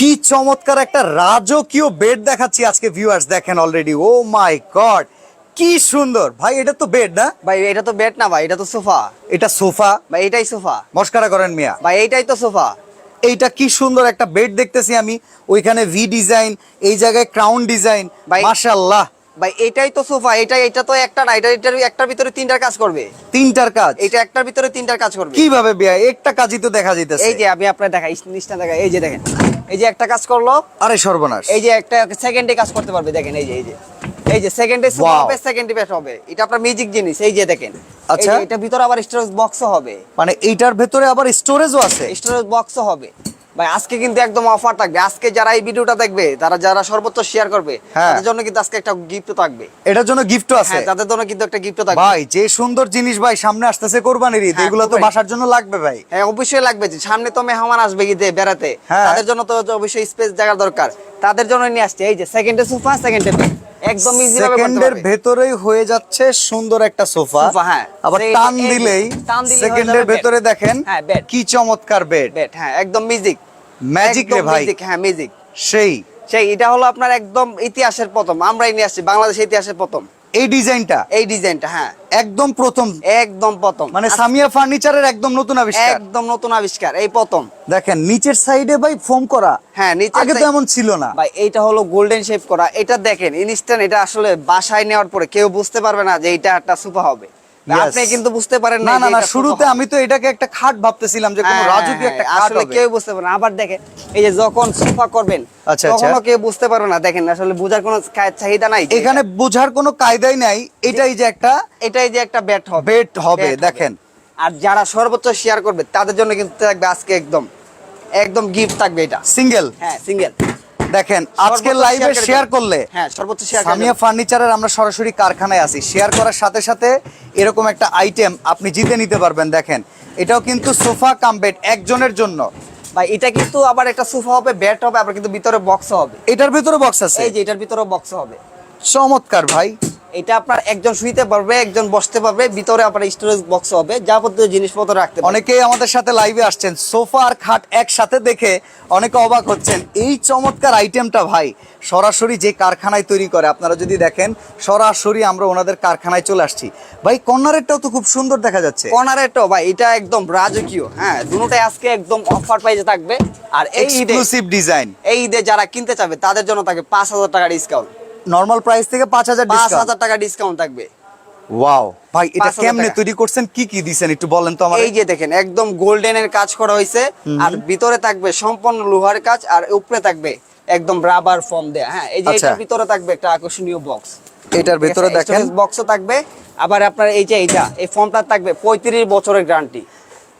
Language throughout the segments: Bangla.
কি চমৎকার একটা রাজকীয় বেড দেখাচ্ছি আজকে ভিউয়ার্স দেখেন অলরেডি ও মাই গড কি সুন্দর। ভাই এটা তো বেড না? ভাই এটা তো বেড না ভাই এটা তো সোফা। এটা সোফা? ভাই এটাই সোফা। মস্কারা করেন মিয়া। ভাই এইটাই তো সোফা। এইটা কি সুন্দর একটা বেড দেখতেছি আমি ওইখানে ভি ডিজাইন এই জায়গায় ক্রাউন ডিজাইন ভাই- মাশাআল্লাহ। ভাই এটাই তো সোফা এটা এটা তো একটা না এটা এটার একটার ভিতরে তিনটার কাজ করবে। তিনটার কাজ? এটা একটার ভিতরে তিনটার কাজ করবে। কীভাবে বিয়া? একটা কাজই তো দেখা যাইতেছে। এই যে আমি আপনার দেখাই নিচটা দেখা এই যে দেখেন। এই যে একটা কাজ করল আরে সর্বনাশ। এই যে একটা সেকেন্ডে কাজ করতে পারবে দেখেন এই যে এই যে। এই যে সেকেন্ডে. হবে সেকেন্ডে বেড হবে। এটা আপনার মিউজিক জিনিস এই যে দেখেন। আচ্ছা। আচ্ছা এটা ভিতরে আবার স্টোরেজ বক্সও হবে। মানে এইটার ভিতরে আবার স্টোরেজও আছে? স্টোরেজ বক্সও হবে। ভাই আজকে কিন্তু একদম অফার থাকবে। আজকে যারা এই ভিডিওটা দেখবে তারা যারা সর্বোচ্চ শেয়ার করবে হ্যাঁ। তাদের জন্য কিন্তু আজকে একটা গিফট থাকবে। এটার জন্য গিফটও আছে। হ্যাঁ তাদের জন্য কিন্তু একটা গিফট থাকবে। ভাই যে সুন্দর জিনিস ভাই সামনে আসতেছে কোরবানির ঈদ হ্যাঁ, এগুলো তো বাসার জন্য লাগবে ভাই। হ্যাঁ অবশ্যই লাগবে যে সামনে তো মেহমান আসবে গিয়ে বেড়াতে। তাদের জন্য তো অবশ্যই স্পেস জায়গার দরকার। তাদের জন্য নিয়ে আসছে এই যে সেকেন্ডে সোফা সেকেন্ডে একদম ইজি ভাবে সেকেন্ডের ভেতরেই হয়ে যাচ্ছে সুন্দর একটা সোফা সোফা, হ্যাঁ। আবার টান দিলেই সেকেন্ডের ভেতরে দেখেন। কি চমৎকার বেড বেড হ্যাঁ একদম মিউজিক ম্যাজিক রে ভাই। হ্যাঁ মিউজিক সেই। সেই এটা হলো আপনার একদম ইতিহাসের প্রথম। আমরাই নিয়ে আসছি বাংলাদেশের ইতিহাসের প্রথম। এই ডিজাইনটা? এই ডিজাইনটা হ্যাঁ। একদম প্রথম। একদম প্রথম। মানে সামিয়া ফার্নিচারের একদম নতুন আবিষ্কার। একদম নতুন আবিষ্কার এই প্রথম। দেখেন নিচের সাইডে ভাই ফোম করা। হ্যাঁ নিচে আগে তো এমন ছিল না। ভাই এইটা হলো গোল্ডেন শেপ করা। এটা দেখেন ইনস্ট্যান্ট এটা আসলে বাসায় নেওয়ার পরে কেউ বুঝতে পারবে না যে এটা একটা সুপা হবে. আপনি কিন্তু বুঝতে পারেন না না না শুরুতে আমি তো এটাকে একটা খাট ভাবতেছিলাম যে কোনো হ্যাঁ, রাজকীয় হ্যাঁ, একটা হ্যাঁ, খাট আসলে কেউ বুঝতে পারে না। আবার দেখেন এই যে যখন সোফা করবেন আচ্ছা, আচ্ছা। কেউ বুঝতে পারবে না। দেখেন আসলে বোঝার কোনো চাহিদা নাই এখানে বোঝার কোনো কায়দাই নাই এটাই যে একটা এটাই যে একটা ব্যাট হবে। বেড হবে দেখেন। আর যারা সর্বোচ্চ শেয়ার করবে তাদের জন্য কিন্তু থাকবে আজকে একদম একদম গিফট থাকবে এটা। সিঙ্গেল হ্যাঁ সিঙ্গেল দেখেন আজকে লাইভে শেয়ার করলে হ্যাঁ সর্বোচ্চ শেয়ার সামিয়া ফার্নিচারের আমরা সরাসরি কারখানায় আছি। শেয়ার করার সাথে সাথে এরকম একটা আইটেম আপনি জিতে নিতে পারবেন দেখেন। এটাও কিন্তু সোফা কাম বেড একজনের জন্য। ভাই এটা কিন্তু আবার একটা সোফা হবে ব্যাট হবে আবার কিন্তু ভিতরে বক্স হবে। এটার ভিতরে বক্স আছে? এই যে এটার ভিতরে বক্স হবে। চমৎকার ভাই। এটা আপনার একজন শুইতে পারবে একজন বসতে পারবে ভিতরে আপনার স্টোরেজ বক্স হবে যাবতীয় জিনিসপত্র রাখতে অনেকেই আমাদের সাথে লাইভে আসছেন সোফা আর খাট একসাথে দেখে অনেকে অবাক হচ্ছেন এই চমৎকার আইটেমটা ভাই সরাসরি যে কারখানায় তৈরি করে আপনারা যদি দেখেন সরাসরি আমরা ওনাদের কারখানায় চলে আসছি। ভাই কর্নারেরটাও তো খুব সুন্দর দেখা যাচ্ছে। কর্নারেরটাও ভাই এটা একদম রাজকীয় হ্যাঁ দুটোটাই আজকে একদম অফার প্রাইসে থাকবে। আর এই ঈদে এক্সক্লুসিভ ডিজাইন এই ঈদে যারা কিনতে চাবে তাদের জন্য থাকবে পাঁচ হাজার টাকা ডিসকাউন্ট নরমাল প্রাইস থেকে পাঁচ হাজার পাঁচ হাজার টাকা ডিসকাউন্ট থাকবে। ওয়াও ভাই এটা কেমনে তৈরি করছেন? কি কি দিছেন একটু বলেন তো আমার এই যে দেখেন একদম গোল্ডেনের কাজ করা হয়েছে আর ভিতরে থাকবে সম্পূর্ণ লোহার কাজ আর উপরে থাকবে একদম রাবার ফর্ম দেয়া। হ্যাঁ এই যে আচ্ছা। এটার ভিতরে থাকবে একটা আকর্ষণীয় বক্স এটার ভেতরে দেখেন। বক্সও থাকবে। আবার আপনার এই যে এইটা এই ফর্মটা থাকবে পঁয়ত্রিশ বছরের গ্যারান্টি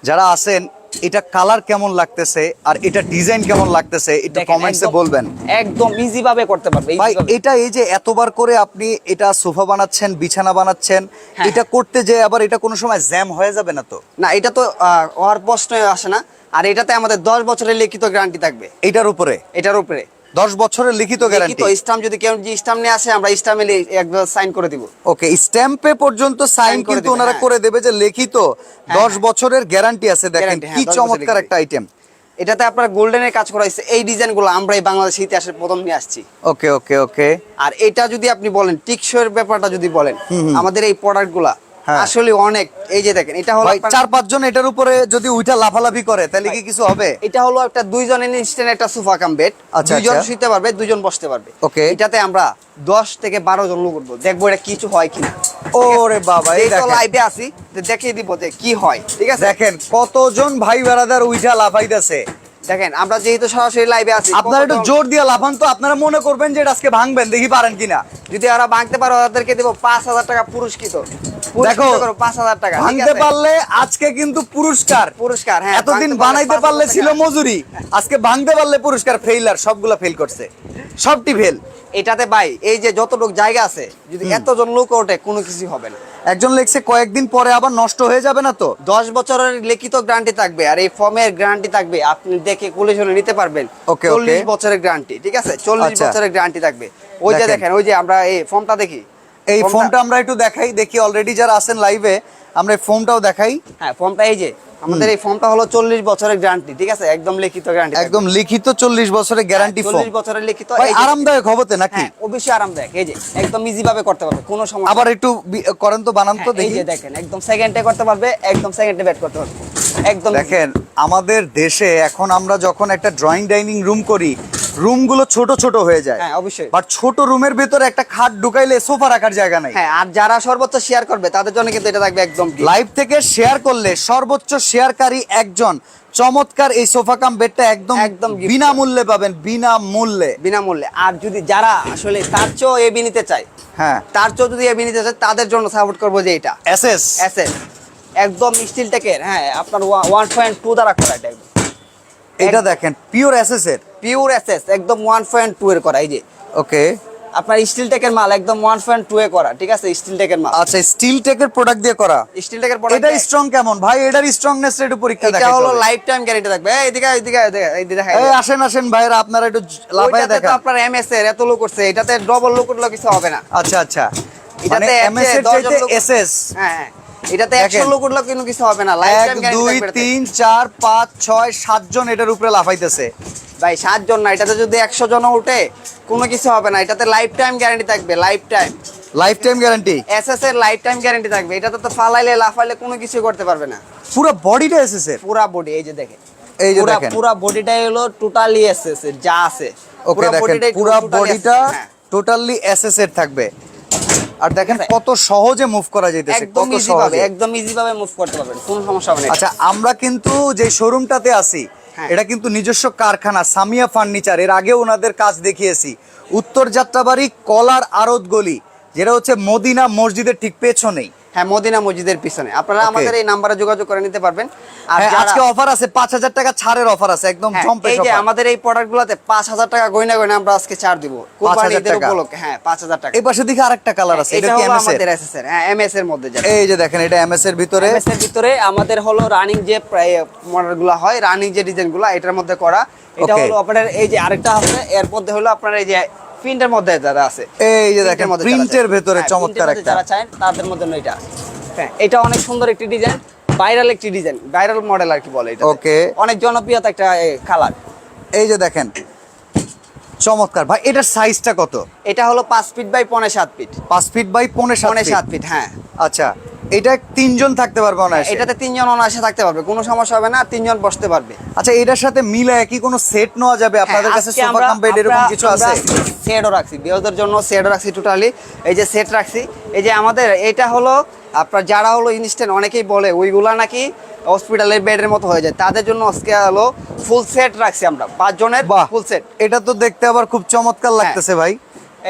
যারা আছেন এটা কালার কেমন লাগতেছে আর এটা ডিজাইন কেমন লাগতেছে এটা কমেন্টসে বলবেন। একদম ইজি ভাবে করতে পারবে ভাই এটা এই যে এতবার করে আপনি এটা সোফা বানাচ্ছেন বিছানা বানাচ্ছেন হ্যাঁ। এটা করতে যে আবার এটা কোনো সময় জ্যাম হয়ে যাবে না তো? না এটা তো আর হওয়ার প্রশ্নই আসে না। আর এটাতে আমাদের দশ বছরের লিখিত গ্যারান্টি থাকবে। এটার উপরে? এটার উপরে। দশ বছরের লিখিত গ্যারান্টি লিখিত যদি কেউ যে স্টাম্প নিয়ে আসে আমরা স্টাম্পে একবার সাইন করে দিব। ওকে স্ট্যাম্পে পর্যন্ত সাইন কিন্তু ওনারা হ্যাঁ। করে দেবে যে লিখিত দশ বছরের গ্যারান্টি আছে। দেখেন হ্যাঁ, কি চমৎকার একটা আইটেম এটাতে আপনার গোল্ডেনের কাজ করা হয়েছে। এই ডিজাইনগুলো আমরা এই বাংলাদেশের ইতিহাসের প্রথম নিয়ে আসছি। ওকে ওকে ওকে আর এটা যদি আপনি বলেন টিকসইয়ের ব্যাপারটা যদি বলেন আমাদের এই প্রোডাক্টগুলা হ্যাঁ। আসলে অনেক। এই যে দেখেন এটা হলো চার পাঁচজন এটার উপরে যদি উইটা লাফালাফি করে তাহলে কি কিছু হবে? এটা হলো একটা দুইজন ইনস্ট্যান্ট একটা সোফা কাম বেড দুইজন। শুইতে পারবে দুইজন বসতে পারবে। Okay. এটাতে আমরা দশ থেকে বারো জন লোক উঠবো। দেখব এটা কিছু হয় কিনা। ওরে বাবা এই তো লাইভে আসি তো দেখিয়ে দিব যে কি হয়। ঠিক আছে? দেখেন কতজন ভাই বেড়াদার উইটা লাফাইতেছে। দেখেন আমরা যেহেতু সরাসরি লাইভে আছি আপনারা একটু জোর দিয়ে লাফান তো আপনারা মনে করবেন যে এটা আজকে ভাঙবেন দেখি পারেন কিনা। যদি ওরা ভাঙতে পারো ওদেরকে দেবো পাঁচ হাজার টাকা পুরস্কৃত। করো পাঁচ হাজার টাকা ভাঙতে পারলে আজকে কিন্তু পুরস্কার। পুরস্কার হ্যাঁ এতদিন বানাইতে পারলে ছিল মজুরি আজকে ভাঙতে পারলে পুরস্কার ফেইলার সবগুলা ফেল করছে। সবটি ফেল এটাতে ভাই এই যে যতটুকু জায়গা আছে যদি এতজন লোক ওঠে কোনো কিছু হবে না। একজন লেখছে কয়েকদিন পরে আবার নষ্ট হয়ে যাবে না তো? দশ বছরের লিখিত গ্যারান্টি থাকবে আর এই ফর্মের গ্যারান্টি থাকবে আপনি দেখে কুলেশনে নিতে পারবেন. চল্লিশ বছরের গ্যারান্টি ঠিক আছে? চল্লিশ আচ্ছা। বছরের গ্যারান্টি থাকবে। ওই যে দেখেন। দেখেন ওই যে আমরা এই ফর্মটা দেখি এই ফোনটা আমরা একটু দেখাই দেখি অলরেডি যারা আছেন লাইভে আমরা এই ফোনটাও দেখাই। হ্যাঁ ফর্মটা এই যে আমাদের এই ফর্মটা হলো চল্লিশ বছরের গ্যারান্টি ঠিক আছে? একদম লিখিত গ্যারান্টি একদম লিখিত চল্লিশ বছরের গ্যারান্টি চল্লিশ বছরের লিখিত আরামদায়ক হবতে নাকি? হ্যাঁ অবশ্যই আরামদায়ক। এই যে একদম ইজি ভাবে করতে পারবে কোনো সমস্যা আবার একটু করেন তো বানান তো হ্যাঁ, এই দেখি। যে দেখেন একদম সেকেন্ডে করতে পারবে একদম সেকেন্ডে ব্যাট করতে পারবে। একদম দেখেন আমাদের দেশে এখন আমরা যখন একটা ড্রয়িং ডাইনিং রুম করি রুমগুলো ছোট ছোট হয়ে যায়। হ্যাঁ অবশ্যই। বাট ছোট রুমের ভিতরে একটা খাট ঢুকাইলে সোফা রাখার জায়গা নাই। হ্যাঁ আর যারা সর্বোচ্চ শেয়ার করবে তাদের জন্য কিন্তু এটা থাকবে একদম লাইভ থেকে শেয়ার করলে সর্বোচ্চ শেয়ারকারী একজন চমৎকার এই সোফা কাম বেডটা একদম একদম বিনামূল্যে পাবেন বিনামূল্যে। বিনামূল্যে। আর যদি যারা আসলে তার চেয়েও এবি নিতে চায় হ্যাঁ। তার চেয়েও যদি এবি নিতে চায় তাদের জন্য সাপোর্ট করব যে এটা। এসএস এসএস একদম স্টিল টেকের হ্যাঁ আপনার ওয়ান পয়েন্ট টু দ্বারা করা এটা। এটা দেখেন পিওর এসএস এর। পিওর এসএস একদম ওয়ান পয়েন্ট টু এর করা এই যে। ওকে আপনার স্টিল টেকের মাল একদম ওয়ান পয়েন্ট টু এ করা ঠিক আছে? স্টিল টেকের মাল। আচ্ছা স্টিল টেকের প্রোডাক্ট দিয়ে করা। স্টিল টেকের এটা স্ট্রং কেমন? ভাই এটার স্ট্রংনেস একটু পরীক্ষা এটা হলো লাইফ টাইম গ্যারান্টি থাকবে। এই এদিকে এদিকে এদিকে- এই দেখা এই আসেন আসেন ভাইরা আপনারা একটু লাফায় ওইটাতে তো আপনার এমএস এর এত লোক করছে এটাতে ডবল লোক উঠল কিছু হবে না। আচ্ছা আচ্ছা। এটাতে মানে এসে এমএস এর চাইতে এসএস হ্যাঁ হ্যাঁ। এটাতে একশো দেখেন। লোক উঠল কিন্তু কিছু হবে না। লাইফ টাইম দুই তিন চার পাঁচ ছয় সাতজন এটার উপরে লাফাইতেছে। ভাই সাতজন না এটাতে যদি একশো জন উঠে কোনো কিছু হবে না। এটাতে লাইফ টাইম গ্যারান্টি থাকবে life time life time guarantee SS এর লাইফ টাইম গ্যারান্টি থাকবে। এটাতে তো ফালাইলে লাফাইলে কোনো কিছু করতে পারবে না। পুরো বডিটা এসএস এর? পুরা বডি এই যে দেখেন। এই যে দেখেন। পুরা বডিটাই হলো টোটালি এসএস এর যা আছে। ওকে দেখেন পুরো বডিটা। টোটালি এসএস এর থাকবে। আর দেখেন কত সহজে মুভ করা যাইতেছে কত ইজি ভাবে সহজে একদম ইজি ভাবে মুভ করতে পারবেন কোনো সমস্যা হবে না। আচ্ছা আমরা কিন্তু যে শোরুমটাতে আছি হ্যাঁ। এটা কিন্তু নিজস্ব কারখানা সামিয়া ফার্নিচার এর আগে ওনাদের কাজ দেখিয়েছি। উত্তর যাত্রাবাড়ি কলার আরত গলি যেটা হচ্ছে মদিনা মসজিদের ঠিক পেছনেই। হ্যাঁ মদিনা মসজিদের পিছনে। আপনারা আমাদের এই নাম্বারে যোগাযোগ করে নিতে পারবেন। আর হ্যাঁ, আজকে অফার আছে পাঁচ হাজার টাকা ছাড়ের অফার আছে একদম হ্যাঁ, এই যে আমাদের এই টাকা গয়না গয়না আমরা আজকে ছাড় দিব। 5,000। উপলক্ষে হ্যাঁ টাকা। এই পাশে দিকে আরেকটা কালার আছে এটা এটা কি এমএস এর? হ্যাঁ এমএস এর মধ্যে যাবে এই যে দেখেন এটা এমএস এর ভিতরে। এমএস এর ভিতরে আমাদের হলো রানিং যে মডেলগুলো হয় রানিং যে ডিজাইনগুলো এটার মধ্যে করা। এটা হলো আপনার এই যে আরেকটা আছে এর মধ্যে হলো আপনার এই যে প্রিন্টের মধ্যে যারা আছে। এই যে দেখেন প্রিন্টের ভেতরে হ্যাঁ, চমৎকার একটা। যারা চায় তাদের মধ্যে এটা। হ্যাঁ এটা অনেক সুন্দর একটি ডিজাইন ভাইরাল একটি ডিজাইন ভাইরাল মডেল আর কি বলে এটা। Okay. অনেক জনপ্রিয়তা একটা কালার। এই যে দেখেন চমৎকার। ভাই এটার সাইজটা কত? এটা হলো পাঁচ ফিট বাই পনে সাত ফিট পাঁচ ফিট বাই পৌনে। সাত ফিট হ্যাঁ। আচ্ছা। এটা তিনজন থাকতে পারবে অনায়াসে? এটাতে তিনজন অনায়াসে থাকতে পারবে কোনো সমস্যা হবে না তিনজন বসতে পারবে। আচ্ছা এটার সাথে মিলে কি কোনো সেট নেওয়া যাবে? আপনাদের কাছে সোফা কাম বেড এরকম কিছু আছে? সেটও রাখছি বিয়েদের জন্য সেটও রাখছি টোটালি এই যে সেট রাখছি এই যে আমাদের এটা হলো আপনার যারা হলো ইনস্ট্যান্ট অনেকেই বলে ওইগুলা নাকি হসপিটালের বেডের মতো হয়ে যায়। তাদের জন্য আজকে হলো ফুল সেট রাখছি আমরা পাঁচজনের ফুল সেট এটা তো দেখতে আবার খুব চমৎকার লাগতেছে ভাই।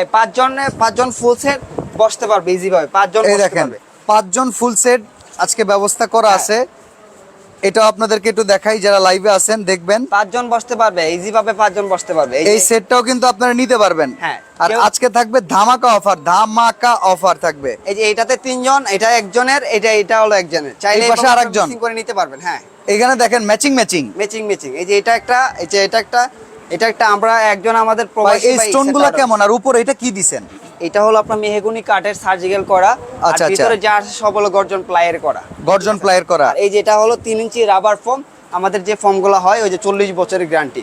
এই পাঁচজন পাঁচজন ফুল সেট বসতে পারবে ইজি ভাবে পাঁচজন বসতে পারবে। পাঁচজন ফুল সেট আজকে ব্যবস্থা করা হ্যাঁ। আছে। এটা আপনাদেরকে একটু দেখাই যারা লাইভে আছেন দেখবেন। পাঁচজন বসতে পারবে ইজি ভাবে পাঁচজন বসতে পারবে। এই সেটটাও কিন্তু আপনারা নিতে পারবেন। হ্যাঁ, আর আজকে থাকবে ধামাকা অফার ধামাকা অফার থাকবে। এই যে এটাতে তিনজন এটা একজনের এটা এটা হলো একজনের। চাইলে এই পাশে আরেকজন। করে নিতে পারবেন হ্যাঁ। এখানে দেখেন ম্যাচিং ম্যাচিং ম্যাচিং ম্যাচিং এই যে এটা একটা এই যে এটা একটা এটা একটা আমরা একজন আমাদের এই ভাই স্টোনগুলা সেটা- কেমন? আর উপরে এটা কি দিছেন? এটা হলো আপনার মেহগুনি কাঠের সার্জিক্যাল করা আচ্ছা, আচ্ছা। ভিতরে যা আছে সব হলো গর্জন প্লাইয়ের করা। গর্জন প্লায়ের করা। এই যেটা হলো তিন ইঞ্চি রাবার ফর্ম আমাদের যে ফর্মগুলো হয় ওই যে চল্লিশ বছরের গ্যারান্টি.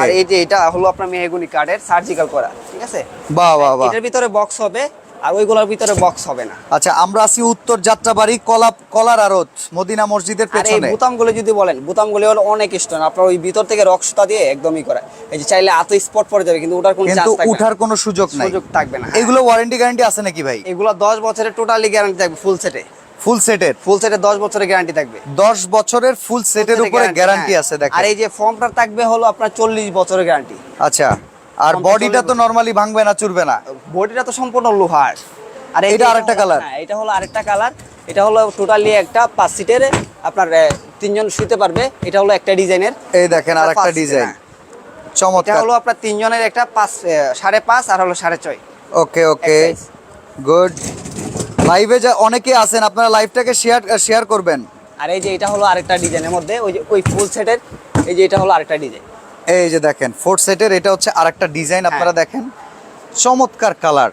আর এই যে এটা হলো আপনার মেহগুনি কাঠের সার্জিক্যাল করা ঠিক আছে? বাহ বাহ বাহ। এটার ভিতরে বক্স হবে আর ওইগুলোর ভিতরে বক্স হবে না। আচ্ছা আমরা আছি উত্তর যাত্রাবাড়ি কলা কলার আড়ত মদিনা মসজিদের পেছনে। বুতামগুলো যদি বলেন বুতামগুলো হলো অনেক স্টোন আপনার ওই ভিতর থেকে রক্সটা দিয়ে একদমই করা। এই যে চাইলে এত স্পট পড়ে যাবে কিন্তু ওটার কোনো কিন্তু না। কোনো সুযোগ নাই। সুযোগ থাকবে না। এগুলো ওয়ারেন্টি গ্যারান্টি আছে নাকি ভাই? এগুলো দশ বছরের টোটালি গ্যারান্টি থাকবে ফুল সেটে ফুল সেটের ফুল সেটে দশ বছরের গ্যারান্টি থাকবে। দশ বছরের ফুল সেটের উপরে গ্যারান্টি। আছে আর এই যে ফর্মটা থাকবে হলো আপনার চল্লিশ বছরের গ্যারান্টি আচ্ছা। আর বডিটা তো নরমালি ভাঙবে না চুরবে না। বডিটা তো সম্পূর্ণ লোহার। আর এটা আরেকটা কালার হ্যাঁ এটা হলো আরেকটা কালার এটা হলো টোটালি একটা পাঁচ সিটের। আপনার তিনজন শুতে পারবে। এটা হলো একটা ডিজাইনের। এই দেখেন আর একটা ডিজাইন। এটা চমৎকার। হলো আপনার তিনজনের একটা পাঁচ সাড়ে পাঁচ আর হলো সাড়ে ছয়। Okay okay. গুড। লাইভে যা অনেকে আছেন আপনারা লাইভটাকে শেয়ার শেয়ার করবেন। আর এই যে এটা হলো আরেকটা ডিজাইনের মধ্যে ওই যে ওই ফুল সেটের এই যে এটা হলো আরেকটা ডিজাইন। এই যে দেখেন ফোর সেটের এটা হচ্ছে আরেকটা ডিজাইন হ্যাঁ। আপনারা দেখেন। চমৎকার কালার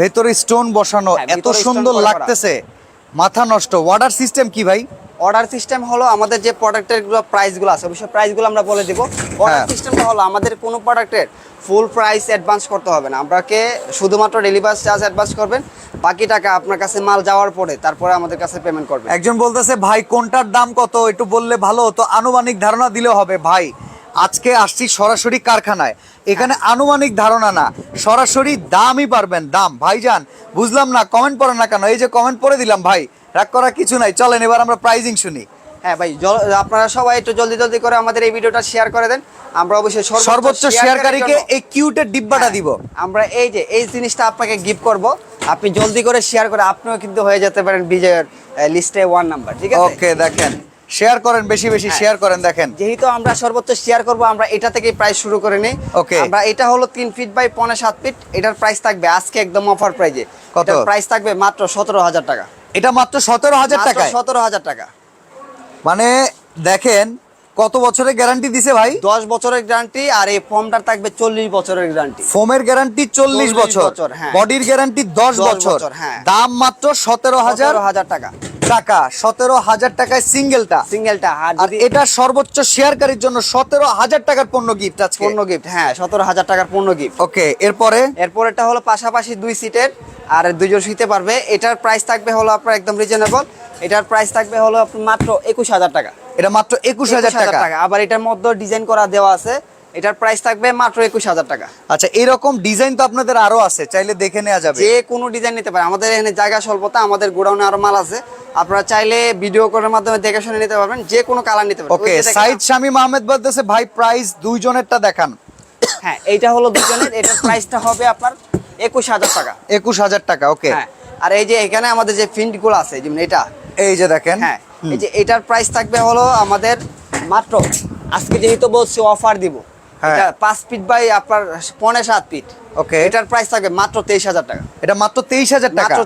ভেতরে স্টোন বসানো হ্যাঁ, এত সুন্দর। লাগতেছে। মাথা নষ্ট। ওয়াটার সিস্টেম কি ভাই? অর্ডার সিস্টেম হলো আমাদের যে প্রোডাক্টেরগুলো প্রাইসগুলো আছে অবশ্যই প্রাইসগুলো আমরা বলে দিব। অর্ডার। সিস্টেমটা হলো আমাদের কোনো প্রোডাক্টের ফুল প্রাইস অ্যাডভান্স করতে হবে না। আপনাকে শুধুমাত্র ডেলিভারি চার্জ অ্যাডভান্স করবেন। বাকি টাকা আপনার কাছে মাল যাওয়ার পরে তারপরে আমাদের কাছে পেমেন্ট করবেন। একজন বলতেছে ভাই কোনটার দাম কত? একটু বললে ভালো হতো। আনুমানিক ধারণা দিলেও হবে ভাই আজকে আসছি সরাসরি কারখানায়। এখানে আনুমানিক ধারণা না সরাসরি দামই পারবেন দাম। ভাইজান বুঝলাম না কমেন্ট পড়েন না কেন? এই যে কমেন্ট পড়ে দিলাম ভাই রাগ করার কিছু নাই। চলেন এবার আমরা প্রাইজিং শুনি। হ্যাঁ ভাই আপনারা সবাই একটু জলদি জলদি করে আমাদের এই ভিডিওটা শেয়ার করে দেন। আমরা অবশ্যই সর্বোচ্চ শেয়ারকারীকে এই কিউটের ডিব্বাটা হ্যাঁ, দিব। আমরা এই যে এই জিনিসটা আপনাকে গিফট করব। আপনি জলদি করে শেয়ার করে আপনিও কিন্তু হয়ে যেতে পারেন বিজয়ের লিস্টে ওয়ান নাম্বার ঠিক আছে? ওকে দেখেন। শেয়ার করেন বেশি বেশি হ্যাঁ। শেয়ার করেন দেখেন। যেহেতু আমরা সর্বোচ্চ শেয়ার করব আমরা এটা থেকেই প্রাইস শুরু করে নিই। ওকে আমরা এটা হলো তিন ফিট বাই পনেরো সাত ফিট এটার প্রাইস থাকবে আজকে একদম অফার প্রাইজে কত? প্রাইস থাকবে মাত্র সতেরো হাজার টাকা। এটা মাত্র সতেরো হাজার টাকায়? সতেরো হাজার টাকা। মানে দেখেন কত বছরের গ্যারান্টি দিছে ভাই? দশ বছরের গ্যারান্টি আর এই ফর্মটার থাকবে চল্লিশ বছরের গ্যারান্টি ফোমের গ্যারান্টি চল্লিশ 40 বছর। হ্যাঁ। বডির গ্যারান্টি দশ 10 বছর। হ্যাঁ। দাম মাত্র সতেরো হাজার। হাজার টাকা। টাকা সতেরো হাজার টাকায় সিঙ্গেলটা। সিঙ্গেলটা আর এটা সর্বোচ্চ শেয়ারকারীর জন্য সতেরো হাজার টাকার পণ্য গিফট আজকে। পূর্ণ গিফট হ্যাঁ সতেরো হাজার টাকার পূর্ণ গিফট ওকে এরপরে? এরপর এটা হলো পাশাপাশি দুই সিটের আর দুইজন শুইতে পারবে। এটার প্রাইস থাকবে হলো আপনার একদম রিজনেবল এটার প্রাইস থাকবে হলো মাত্র একুশ হাজার টাকা। এটা মাত্র একুশ হাজার 21,000 টাকা। আবার এটার মধ্যে ডিজাইন করা দেওয়া আছে। এটার প্রাইস থাকবে মাত্র একুশ হাজার টাকা। আচ্ছা এরকম ডিজাইন তো আপনাদের আরও আছে চাইলে দেখে নেওয়া যাবে। যে কোনো ডিজাইন নিতে পারে। আমাদের এখানে জায়গা স্বল্পতা আমাদের গোডাউনে আরও মাল আছে। আপনারা চাইলে ভিডিও করার মাধ্যমে দেখে শুনে নিতে পারবেন যে কোনো কালার নিতে পারবেন। ওকে সাইদ শামীম আহমেদ বলতেছে ভাই প্রাইস দুইজনেরটা দেখান। হ্যাঁ এইটা হলো দুজনের এটার প্রাইসটা হবে আপনার একুশ হাজার টাকা। একুশ হাজার টাকা ওকে হ্যাঁ আর এই যে এখানে আমাদের যে প্রিন্টগুলো আছে যেমন এটা। এই যে দেখেন। হ্যাঁ এই যে এটার প্রাইস থাকবে হলো আমাদের মাত্র আজকে যেহেতু বলছি অফার দিব। এটা পাঁচ ফিট বাই আপনার ফিট ওকে এটার প্রাইস থাকবে মাত্র তেইশ হাজার টাকা। এটা মাত্র তেইশ হাজার টাকা? মাত্র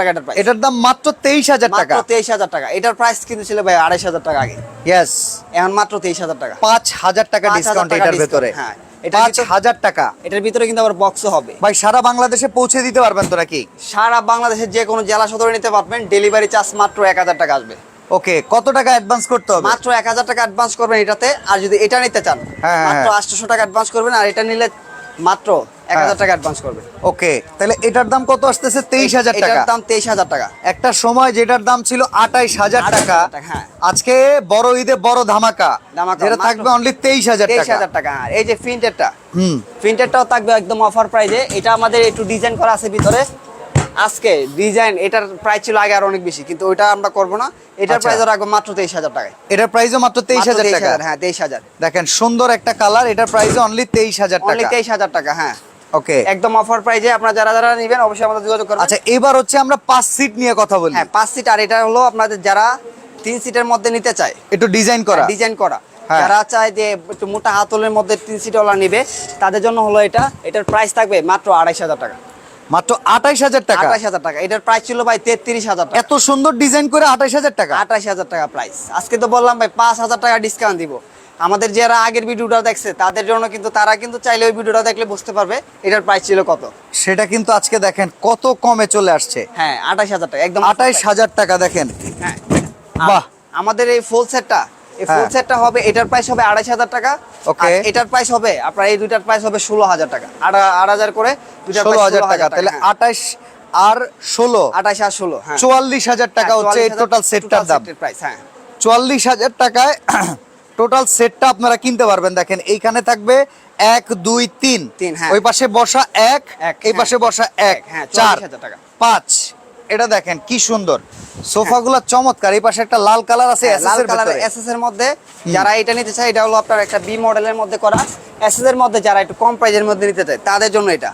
টাকা এটার প্রাইস এটার দাম মাত্র তেইশ হাজার টাকা? মাত্র টাকা। এটার প্রাইস কিন্তু ছিল ভাই আড়াইশ হাজার টাকা আগে। এখন মাত্র টাকা। ডিসকাউন্ট এটার ভেতরে। হ্যাঁ। পাঁচ হাজার টাকা। এটার ভিতরে কিন্তু আবার বক্সও হবে। ভাই সারা বাংলাদেশে পৌঁছে দিতে পারবেন তো নাকি? সারা বাংলাদেশের যে কোনো জেলা সদরে নিতে পারবেন। ডেলিভারি চার্জ মাত্র এক হাজার টাকা আসবে। ওকে কত টাকা অ্যাডভান্স করতে হবে? মাত্র এক হাজার টাকা অ্যাডভান্স করবেন এটাতে আর যদি এটা নিতে চান হ্যাঁ, হ্যাঁ, মাত্র হ্যাঁ। আটশোশো টাকা অ্যাডভান্স করবেন আর এটা নিলে মাত্র এক হাজার টাকা অ্যাডভান্স করবেন। ওকে তাহলে এটার দাম কত আসতেছে? তেইশ হাজার টাকা। এটার দাম তেইশ হাজার টাকা। একটা সময় যেটার দাম ছিল আঠাইশ হাজার 28,000 টাকা। আজকে বড় ঈদে বড় ধামাকা। যেটা থাকবে অনলি তেইশ হাজার তেইশ টাকা। হাজার টাকা এই যে প্রিন্টেরটা হুম। প্রিন্টেরটাও থাকবে একদম অফার প্রাইজে এটা আমাদের একটু ডিজাইন করা আছে ভিতরে। আজকে ডিজাইন এটার প্রাইস ছিল আগে আর অনেক বেশি কিন্তু ওইটা আমরা করব না। এটার। প্রাইস রাখব মাত্র তেইশ হাজার টাকায় এটার প্রাইসও মাত্র তেইশ হাজার টাকা। হ্যাঁ তেইশ হাজার। দেখেন সুন্দর একটা কালার এটার প্রাইস অনলি তেইশ হাজার অনলি টাকা। তেইশ হাজার টাকা হ্যাঁ। ওকে একদম অফার প্রাইজে আপনারা যারা যারা নেবেন অবশ্যই আমাদের যোগাযোগ করবেন। আচ্ছা এবার হচ্ছে আমরা পাঁচ সিট নিয়ে কথা বলি। হ্যাঁ পাঁচ সিট আর এটা হলো আপনাদের যারা তিন সিটের মধ্যে নিতে চায়। একটু ডিজাইন করা। ডিজাইন করা। হ্যাঁ। যারা চায় যে একটু মোটা হাতলের মধ্যে তিন সিটওয়ালা নিবে তাদের জন্য হলো এটা। এটার প্রাইস থাকবে মাত্র আড়াইশ হাজার টাকা। মাত্র আঠাইশ হাজার টাকা। আঠাশ হাজার টাকা। এটার প্রাইস ছিল ভাই তেত্রিশ হাজার এত সুন্দর ডিজাইন করে আঠাইশ হাজার টাকা? আঠাশ হাজার টাকা প্রাইস আজকে তো বললাম ভাই পাঁচ হাজার টাকা ডিসকাউন্ট দিব। আমাদের যারা আগের ভিডিওটা দেখছে তাদের জন্য কিন্তু তারা কিন্তু চাইলে ওই ভিডিওটা দেখলে বুঝতে পারবে এটার প্রাইস ছিল কত। সেটা কিন্তু আজকে দেখেন কত কমে চলে আসছে। হ্যাঁ আঠাশ হাজার টাকা একদম আঠাইশ হাজার টাকা দেখেন। হ্যাঁ। বাহ। আমাদের এই ফুল সেটটা এই ফুল হ্যাঁ। সেটটা হবে এটার প্রাইস হবে আড়াইশ হাজার টাকা. আর এটার প্রাইস হবে আপনার এই দুইটার প্রাইস হবে ষোলো হাজার টাকা আট হাজার করে দুইটার ষোলো হাজার টাকা তাহলে হ্যাঁ। আঠাইশ আর ষোলো আঠাশ আর ষোলো হ্যাঁ চুয়াল্লিশ হাজার টাকা হচ্ছে টোটাল সেটটার দাম প্রাইস হ্যাঁ চুয়াল্লিশ হাজার টাকায় টোটাল সেটটা আপনারা কিনতে পারবেন দেখেন এইখানে থাকবে এক দুই তিন তিন, হ্যাঁ। ওই পাশে বসা এক এক, এই হ্যাঁ। পাশে বসা এক হ্যাঁ, চার 44,000 টাকা। পাঁচ এটা দেখেন কি সুন্দর। সোফাগুলো চমৎকার এই পাশে একটা লাল কালার আছে হ্যাঁ, লাল কালার। এসএস এর মধ্যে যারা এটা নিতে চায় এটা হলো আপনার একটা বি মডেলের মধ্যে করা। এসএস এর মধ্যে যারা একটু কম প্রাইজের মধ্যে নিতে চায় তাদের জন্য এটা।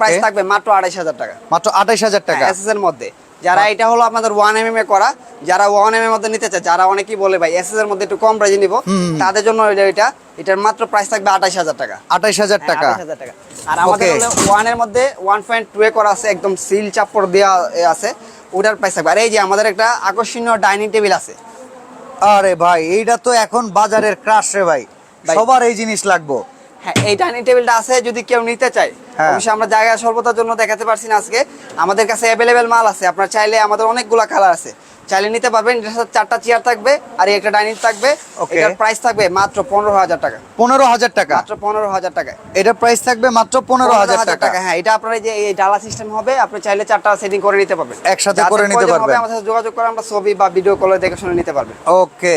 প্রাইস থাকবে মাত্র আড়াইশ হাজার টাকা। মাত্র আড়াইশ হাজার টাকা। এসএস এর মধ্যে। যারা এটা হলো আপনাদের ওয়ান এম এম এ করা যারা ওয়ান এম এর মধ্যে নিতে চায় যারা অনেকেই বলে ভাই এসএস এর মধ্যে একটু কম প্রাইজে নিব তাদের জন্য এটা এটা এটার মাত্র প্রাইস থাকবে আঠাইশ হাজার টাকা। হাজার হ্যাঁ, টাকা। আর আমাদের ওয়ানের মধ্যে ওয়ান পয়েন্ট টু এ করা আছে একদম সিল চাপড় দেওয়া আছে ওটার প্রাইস থাকবে। আর এই যে আমাদের একটা আকর্ষণীয় ডাইনিং টেবিল আছে। আরে ভাই এইটা তো এখন বাজারের ক্রাশ রে ভাই। সবার এই জিনিস লাগবো। হ্যাঁ এই ডাইনিং টেবিলটা আছে যদি কেউ নিতে চায়। অবশ্যই আমরা জায়গা স্বল্পতার জন্য দেখাতে পারছি না আজকে। আমাদের কাছে অ্যাভেলেবেল মাল আছে। আপনার চাইলে আমাদের অনেকগুলা কালার আছে। চাইলে নিতে পারবেন। চারটা চেয়ার থাকবে আর একটা ডাইনিং থাকবে। এটার প্রাইস থাকবে মাত্র পনেরো হাজার টাকা। পনেরো হাজার টাকা? মাত্র পনেরো হাজার টাকা। এটা প্রাইস থাকবে মাত্র পনেরো হাজার টাকা। হ্যাঁ এটা আপনার যে এই ডালা সিস্টেম হবে আপনি চাইলে চারটা সেটিং করে নিতে পারবেন। একসাথে করে নিতে পারবেন। আমাদের সাথে যোগাযোগ করে আমরা ছবি বা ভিডিও কলে দেখে শুনে নিতে পারবেন। ওকে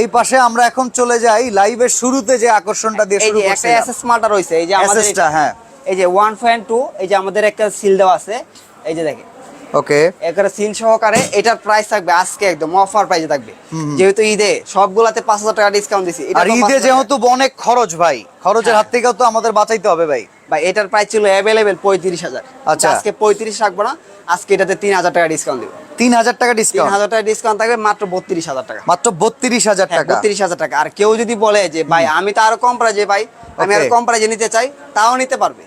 এই পাশে আমরা এখন চলে যাই। লাইভের শুরুতে যে আকর্ষণটা দিয়ে শুরু যে একটা এসএস মালটা রয়েছে। এই যে আমাদের হ্যাঁ। এই যে ওয়ান পয়েন্ট টু এই যে আমাদের একটা সিল দেওয়া আছে। এই যে দেখেন। ওকে এখানে সিল সহকারে এটার প্রাইস থাকবে আজকে একদম অফার প্রাইসে থাকবে। যেহেতু ঈদে সবগুলাতে পাঁচ হাজার টাকা ডিসকাউন্ট দিছি আর ঈদে যেহেতু অনেক খরচ ভাই খরচের হ্যাঁ। হাত থেকেও তো আমাদের বাঁচাইতে হবে ভাই। ভাই এটার প্রাইস ছিল অ্যাভেলেবেল পঁয়ত্রিশ হাজার। আচ্ছা। আজকে পঁয়ত্রিশ রাখব না আজকে এটাতে তিন হাজার টাকা ডিসকাউন্ট দিব। তিন হাজার টাকা ডিসকাউন্ট হাজার টাকা ডিসকাউন্ট থাকবে মাত্র বত্রিশ হাজার টাকা। মাত্র বত্রিশ হাজার টাকা? বত্রিশ হাজার টাকা। আর কেউ যদি বলে যে ভাই আমি তো আরও কম প্রাইজে ভাই আমি আরও কম প্রাইজে নিতে চাই তাও নিতে পারবে।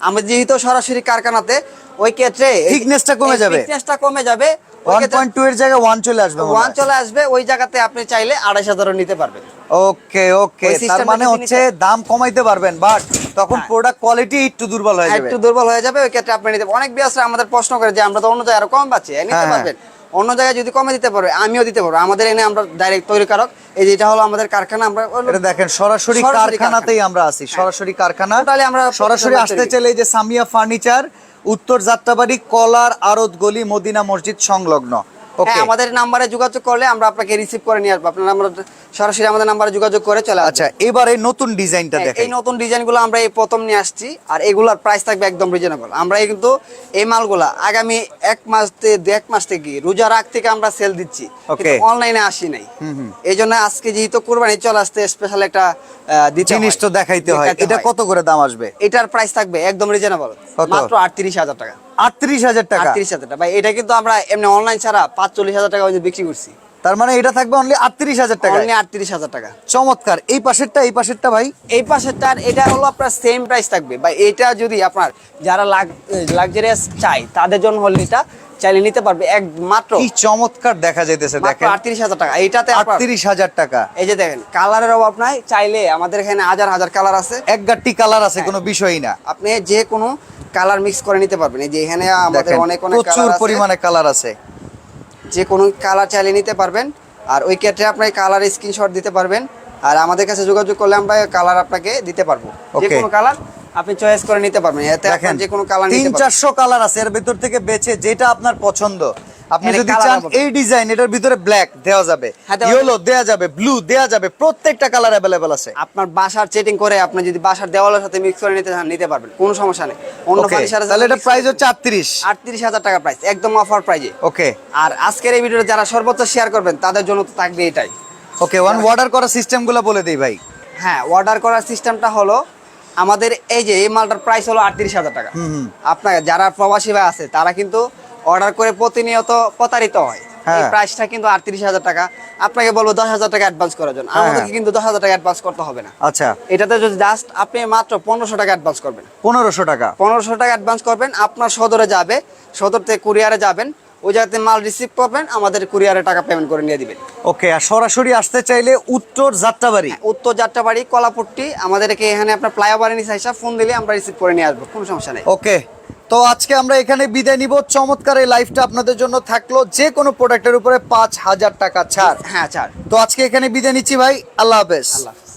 আমি যেহেতু সরাসরি কারখানাতে ওই ক্ষেত্রে Thickness-টা কমে যাবে। থিকনেসটা কমে যাবে। ওয়ান পয়েন্ট টু এর জায়গায় ওয়ান চলে আসবে মনে ওয়ান চলে আসবে ওই জায়গাতে আপনি চাইলে আড়াইশ হাজারও নিতে পারবেন। ওকে ওকে তার মানে হচ্ছে দাম কমাইতে পারবেন বাট তখন হ্যাঁ। প্রোডাক্ট কোয়ালিটি একটু দুর্বল হয়ে যাবে। একটু দুর্বল হয়ে যাবে ওই ক্ষেত্রে আপনি নিতে অনেক বিয়াসরা আমাদের প্রশ্ন করে যে আমরা তো অন্য জায়গায় আরও কম পাচ্ছি নিতে হ্যাঁ, পারবেন। অন্য জায়গায় যদি কমে দিতে পারবে আমিও দিতে পারব। আমাদের এনে আমরা ডাইরেক্ট তৈরি কারক এই যে এটা হলো আমাদের কারখানা আমরা এটা দেখেন সরাসরি কারখানাতেই আমরা আছি সরাসরি কারখানা। তাহলে আমরা সরাসরি আসতে। চাইলে এই যে সামিয়া ফার্নিচার উত্তর যাত্রাবাড়ি কলার আরত গলি মদিনা মসজিদ সংলগ্ন। ওকে হ্যাঁ আমাদের নাম্বারে যোগাযোগ করলে আমরা আপনাকে রিসিভ করে নিয়ে আসব। আপনারা আমরা সরাসরি আমাদের নাম্বারে যোগাযোগ করে চলে আচ্ছা এবারে নতুন ডিজাইনটা হ্যাঁ, দেখেন। এই নতুন ডিজাইনগুলো আমরা এই প্রথম নিয়ে আসছি আর এগুলার প্রাইস থাকবে একদম রিজনেবল আমরা কিন্তু এই মালগুলা আগামী এক মাস থেকে এক মাস থেকে রোজার আগ থেকে আমরা সেল দিচ্ছি. অনলাইনে আসি নাই। এই জন্য আজকে যেহেতু কোরবানি চলে আসতে স্পেশাল একটা জিনিস তো দেখাইতে হয়। এটা কত করে দাম আসবে? এটার প্রাইস থাকবে একদম রিজনেবল মাত্র আটত্রিশ হাজার টাকা। আটত্রিশ হাজার টাকা? আটত্রিশ হাজার টাকা। ভাই এটা কিন্তু আমরা এমনি অনলাইন ছাড়া পাঁচচল্লিশ হাজার টাকা বিক্রি করছি। তার মানে এটা থাকবে অনলি আটত্রিশ হাজার টাকা অনলি আটত্রিশ হাজার টাকা। চমৎকার। এই পাশেরটা এই পাশেরটা ভাই? এই পাশেরটার এটা হলো আপনার সেম প্রাইস থাকবে। বা এটা যদি আপনার যারা লাক্সারিয়াস চাই তাদের জন্য হলে এটা চাইলে নিতে পারবে এক মাত্র। কি চমৎকার দেখা যাইতেছে দেখেন। আটত্রিশ হাজার টাকা। এইটাতে আপনার আটত্রিশ হাজার টাকা। এই যে দেখেন কালারের অভাব নাই। চাইলে আমাদের এখানে হাজার হাজার কালার আছে। এক কালার আছে হ্যাঁ। কোনো বিষয়ই না। আপনি যে কোনো কালার মিক্স করে নিতে পারবেন। এই যে এখানে আমাদের অনেক অনেক প্রচুর পরিমাণে কালার আছে। যে কোনো কালার চাইলে নিতে পারবেন। আর ওই ক্ষেত্রে আপনি কালার স্ক্রিনশট দিতে পারবেন। আর আমাদের কাছে যোগাযোগ করলে আমরা কালার আপনাকে দিতে পারব। যে কোন কালার আপনি চয়েস করে নিতে পারবেন। এতে দেখেন যে কোনো কালার তিন নিতে পারবেন। চারশো কালার আছে এর ভিতর থেকে বেছে যেটা আপনার পছন্দ। আপনি যদি চান এই ডিজাইন এটার ভিতরে ব্ল্যাক দেওয়া যাবে হ্যাঁ, ইয়েলো দেওয়া যাবে। ব্লু দেওয়া যাবে প্রত্যেকটা কালার অ্যাভেলেবেল আছে। আপনার বাসার চেটিং করে আপনি যদি বাসার দেওয়ালের সাথে মিক্স করে নিতে চান নিতে পারবেন কোনো সমস্যা নেই। অন্য ওকে ফার্নিচারের তাহলে এটা প্রাইস হচ্ছে আটত্রিশ। আটত্রিশ হাজার টাকা প্রাইস একদম অফার প্রাইজে ওকে আর আজকের এই ভিডিওটা যারা সর্বোচ্চ শেয়ার করবেন তাদের জন্য তো থাকবে এটাই। ওকে ওয়ান অর্ডার করার সিস্টেমগুলো বলে দিই ভাই। হ্যাঁ অর্ডার করার সিস্টেমটা হলো আমাদের এই যে এই মালটার প্রাইস হলো আটত্রিশ হাজার টাকা। আপনার যারা প্রবাসী ভাই আছে তারা কিন্তু অর্ডার করে প্রতিনিয়ত প্রতারিত হয়। এই হ্যাঁ। প্রাইসটা কিন্তু আটত্রিশ হাজার টাকা। আপনাকে বলব দশ হাজার টাকা অ্যাডভান্স করার জন্য। হ্যাঁ, আমাদেরকে হ্যাঁ। কিন্তু দশ হাজার টাকা অ্যাডভান্স করতে হবে না। আচ্ছা। এটাতে যদি জাস্ট আপনি মাত্র পনেরোশো টাকা অ্যাডভান্স করবেন। পনেরোশো টাকা। পনেরোশো টাকা অ্যাডভান্স করবেন আপনার সদরে যাবে সদর থেকে কুরিয়ারে যাবেন ওই জায়গাতে মাল রিসিভ করবেন আমাদের কুরিয়ারে টাকা পেমেন্ট করে নিয়ে দিবেন। ওকে আর সরাসরি আসতে চাইলে উত্তর যাত্রাবাড়ি। উত্তর যাত্রাবাড়ি কলাপট্টি আমাদেরকে এখানে আপনার ফ্লাইওভারের নিচে হিসাব ফোন দিলে আমরা রিসিভ করে নিয়ে আসব কোনো সমস্যা নেই। ওকে। তো আজকে আমরা এখানে বিদায় নিব। চমৎকার এই লাইফটা আপনাদের জন্য থাকল। যে কোনো প্রোডাক্টের উপরে পাঁচ হাজার টাকা ছাড়। হ্যাঁ ছাড়। তো আজকে এখানে বিদায় নিচ্ছি ভাই। আল্লাহ হাফেজ। আল্লাহ।